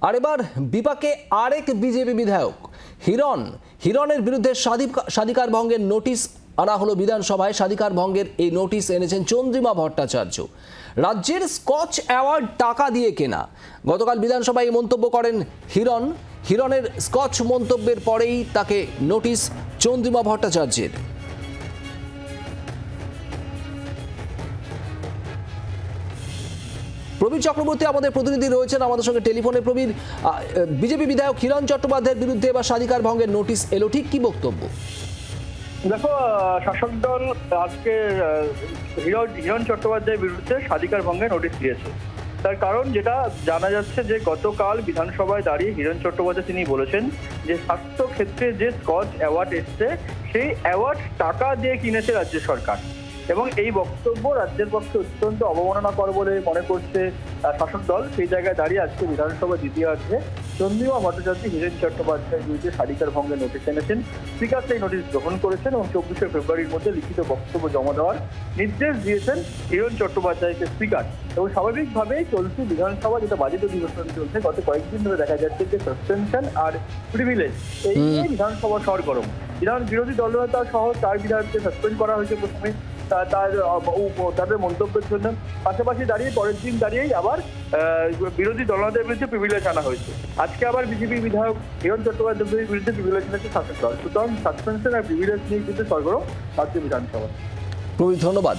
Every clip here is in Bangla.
আর এবার বিপাকে আরেক বিজেপি বিধায়ক। হিরণ, হিরণের বিরুদ্ধে স্বাধিকা- স্বাধিকার ভঙ্গের নোটিশ আনা হলো বিধানসভায়। স্বাধিকার ভঙ্গের এই নোটিশ এনেছেন চন্দ্রিমা ভট্টাচার্য। রাজ্যের স্কচ অ্যাওয়ার্ড টাকা দিয়ে কেনা। গতকাল বিধানসভায় এই মন্তব্য করেন হিরণ। হিরণের স্কচ মন্তব্যের পরেই তাকে নোটিশ চন্দ্রিমা ভট্টাচার্যের। প্রবীর চক্রবর্তী আমাদের প্রতিনিধি রয়েছেন আমাদের সঙ্গে টেলিফোনে। প্রবীর বিজেপি বিধায়ক হিরণ চট্টোপাধ্যায়ের বিরুদ্ধে এবার স্বাধিকার ভঙ্গের নোটিশ এলো, ঠিক কি বক্তব্য? দেখো শাসক দল আজকে হিরণ চট্টোপাধ্যায়ের বিরুদ্ধে স্বাধিকার ভঙ্গে নোটিশ দিয়েছে। তার কারণ যেটা জানা যাচ্ছে যে গতকাল বিধানসভায় দাঁড়িয়ে হিরণ চট্টোপাধ্যায় তিনি বলেছেন যে স্বাস্থ্য ক্ষেত্রে যে স্কচ অ্যাওয়ার্ড এসছে, সেই অ্যাওয়ার্ড টাকা দিয়ে কিনেছে রাজ্য সরকার। এবং এই বক্তব্য রাজ্যের পক্ষে অত্যন্ত অবমাননাকর বলে মনে করছে শাসক দল। সেই জায়গায় দাঁড়িয়ে আজকে বিধানসভা দ্বিতীয়ার্ধে চন্দ্রিমা ভট্টাচার্য, হিরেন চট্টোপাধ্যায়ের বিরুদ্ধে স্বাধিকার ভঙ্গের নোটিশ এনেছেন। স্পিকার সেই নোটিশ গ্রহণ করেছেন এবং চব্বিশে ফেব্রুয়ারির মধ্যে লিখিত বক্তব্য জমা দেওয়ার নির্দেশ দিয়েছেন হিরণ চট্টোপাধ্যায়কে স্পিকার। এবং স্বাভাবিকভাবেই চলছে বিধানসভা যেটা বাজেট অধিবেশন চলছে, গত কয়েকদিন ধরে দেখা যাচ্ছে যে সাসপেনশন আর প্রিভিলেজ, এই বিধানসভা সরগরম। বিধান বিরোধী দলনেতা সহ চার বিধায়ককে সাসপেন্ড করা হয়েছে প্রথমে। তার তাদের মন্তব্যের জন্য। পাশাপাশি দাঁড়িয়ে পরের দিন দাঁড়িয়েই আবার বিরোধী দলনেতার বিরুদ্ধে প্রিভিলেজ আনা হয়েছে। আজকে আবার বিজেপি বিধায়ক হিরণ চট্টোপাধ্যায়ের বিরুদ্ধে প্রিভিলেজ এনেছে শাসক দল। সুতরাং সাসপেনশন আর প্রিভিলেজ নিয়ে কিন্তু সরগরম রাজ্য বিধানসভা। প্রবীর ধন্যবাদ।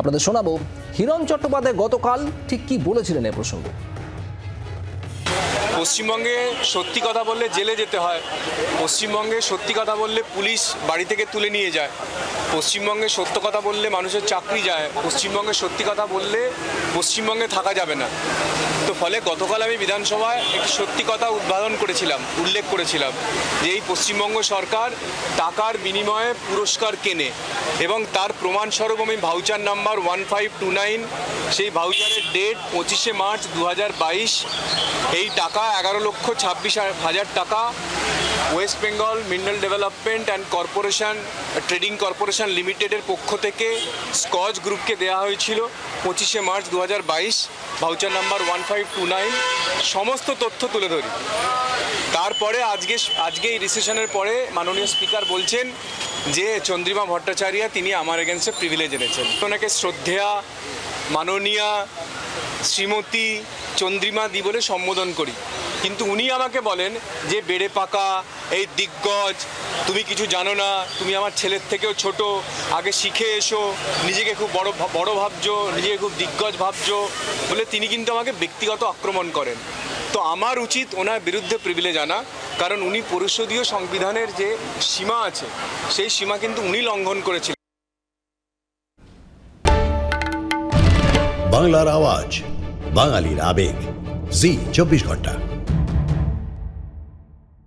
আপনাদের শোনাবো, হিরণ চট্টোপাধ্যায় গতকাল ঠিক কি বলেছিলেন এ প্রসঙ্গে? পশ্চিমবঙ্গে সত্যি কথা বললে জেলে যেতে হয়। পশ্চিমবঙ্গে সত্যি কথা বললে পুলিশ বাড়ি থেকে তুলে নিয়ে যায়। পশ্চিমবঙ্গে সত্য কথা বললে মানুষের চাকরি যায়। পশ্চিমবঙ্গে সত্যি কথা বললে পশ্চিমবঙ্গে থাকা যাবে না। তো ফলে গতকাল আমি বিধানসভায় একটি সত্যি কথা উদ্বোধন করেছিলাম, উল্লেখ করেছিলাম যে এই পশ্চিমবঙ্গ সরকার টাকার বিনিময়ে পুরস্কার কেনে এবং তার প্রমাণস্বরূপ আমি voucher number one five two nine সেই ভাউচারের ডেট পঁচিশে মার্চ দু হাজার বাইশ, এই টাকা এগারো লক্ষ ছাব্বিশ হাজার টাকা। West Bengal mineral development and corporation trading corporation লিমিটেডের পক্ষ থেকে স্কচ গ্রুপকে দেওয়া হয়েছিল পঁচিশে মার্চ দু হাজার বাইশ voucher number one five two nine সমস্ত তথ্য তুলে ধরি। তারপরে আজকে আজকে এই রিসেশনের পরে মাননীয় স্পিকার বলছেন যে চন্দ্রিমা ভট্টাচার্য তিনি আমার এগেনস্টে প্রিভিলেজ এনেছেন। ওনাকে শ্রদ্ধেয়া, মাননীয়া, শ্রীমতী চন্দ্রিমা দি বলে সম্বোধন করি। কিন্তু উনি আমাকে বলেন যে, বেড়ে পাকা, এই দিগ্গজ, তুমি কিছু জানো না, তুমি আমার ছেলের থেকেও ছোট, আগে শিখে এসো, নিজেকে খুব বড় বড় ভাবছ, নিজেকে খুব দিগ্গজ ভাবছ। বলে তিনি কিন্তু আমাকে ব্যক্তিগত আক্রমণ করেন। তো আমার উচিত ওনার বিরুদ্ধে প্রিভিলেজ আনা, কারণ উনি পরিষদীয় সংবিধানের যে সীমা আছে, সেই সীমা কিন্তু উনি লঙ্ঘন করেছিলেন। বাংলার আওয়াজ, বাঙালির আবেগ, জি, চব্বিশ ঘণ্টা।